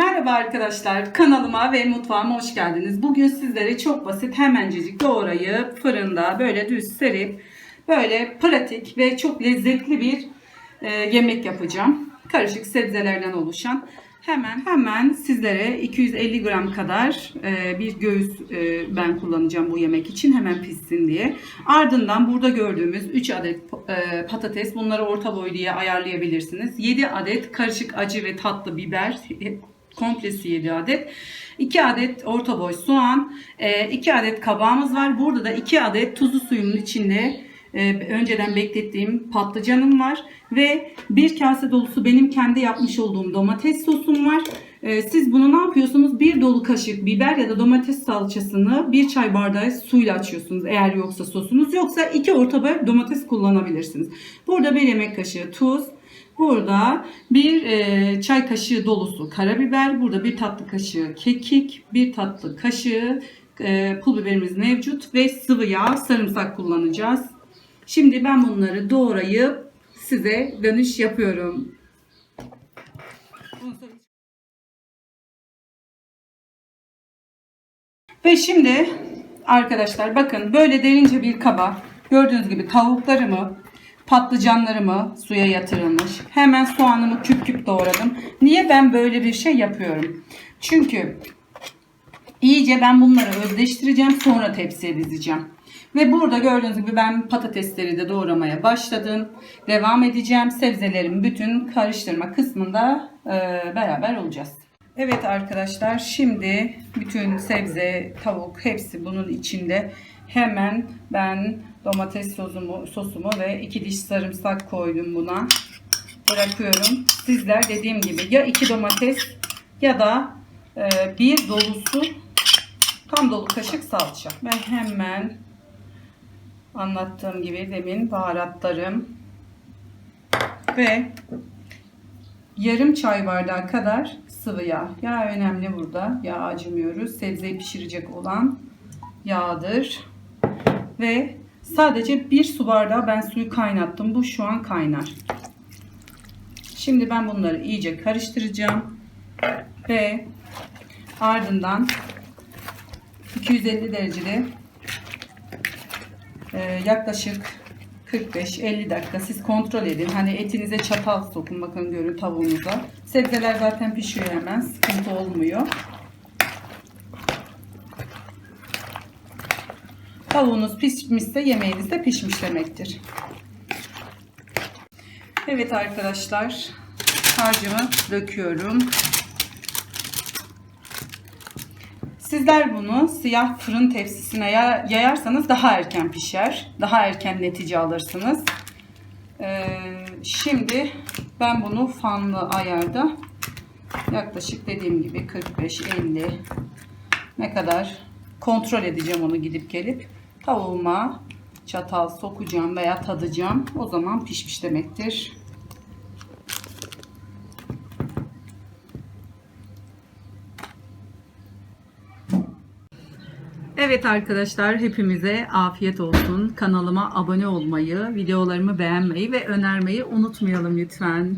Merhaba arkadaşlar, kanalıma ve mutfağıma hoş geldiniz. Bugün sizlere çok basit hemencecik doğrayıp fırında böyle düz serip böyle pratik ve çok lezzetli bir e, yemek yapacağım. Karışık sebzelerden oluşan. Hemen hemen sizlere 250 gram kadar e, bir göğüs e, ben kullanacağım bu yemek için hemen pişsin diye. Ardından burada gördüğümüz 3 adet e, patates bunları orta boy diye ayarlayabilirsiniz. 7 adet karışık acı ve tatlı biber komplesi 7 adet. 2 adet orta boy soğan, 2 adet kabağımız var. Burada da 2 adet tuzlu suyumun içinde e, önceden beklettiğim patlıcanım var ve bir kase dolusu benim kendi yapmış olduğum domates sosum var. E, Siz bunu ne yapıyorsunuz? Bir dolu kaşık biber ya da domates salçasını bir çay bardağı suyla açıyorsunuz. Eğer yoksa sosunuz yoksa iki orta boy domates kullanabilirsiniz. Burada bir yemek kaşığı tuz, Burada bir e, çay kaşığı dolusu karabiber, burada bir tatlı kaşığı kekik, bir tatlı kaşığı e, pul biberimiz mevcut ve sıvı yağ, sarımsak kullanacağız. Şimdi ben bunları doğrayıp size dönüş yapıyorum. Ve şimdi arkadaşlar bakın böyle derince bir kaba gördüğünüz gibi tavuklarımı patlıcanlarımı suya yatırılmış. Hemen soğanımı küp küp doğradım. Niye ben böyle bir şey yapıyorum? Çünkü iyice ben bunları özleştireceğim sonra tepsiye dizeceğim. Ve burada gördüğünüz gibi ben patatesleri de doğramaya başladım. Devam edeceğim. Sebzelerin bütün karıştırma kısmında e, beraber olacağız. Evet arkadaşlar şimdi bütün sebze, tavuk hepsi bunun içinde. Hemen ben domates sosumu, sosumu ve iki diş sarımsak koydum buna. Bırakıyorum. Sizler dediğim gibi ya iki domates ya da e, bir dolusu tam dolu kaşık salça. Ben hemen anlattığım gibi demin baharatlarım ve yarım çay bardağı kadar sıvı yağ. Yağ önemli burada. Yağ acımıyoruz. Sebzeyi pişirecek olan yağdır. Ve sadece bir su bardağı ben suyu kaynattım. Bu şu an kaynar. Şimdi ben bunları iyice karıştıracağım. Ve ardından 250 derecede e, yaklaşık 45-50 dakika siz kontrol edin. Hani etinize çatal sokun bakın görün tavuğunuza. Sebzeler zaten pişiyor hemen. Sıkıntı olmuyor. Tavuğunuz pişmişse yemeğiniz de pişmiş demektir. Evet arkadaşlar harcımı döküyorum. Sizler bunu siyah fırın tepsisine yayarsanız daha erken pişer. Daha erken netice alırsınız. Ee, şimdi ben bunu fanlı ayarda yaklaşık dediğim gibi 45-50 ne kadar kontrol edeceğim onu gidip gelip tavuğuma çatal sokacağım veya tadacağım. O zaman pişmiş demektir. Evet arkadaşlar hepimize afiyet olsun. Kanalıma abone olmayı, videolarımı beğenmeyi ve önermeyi unutmayalım lütfen.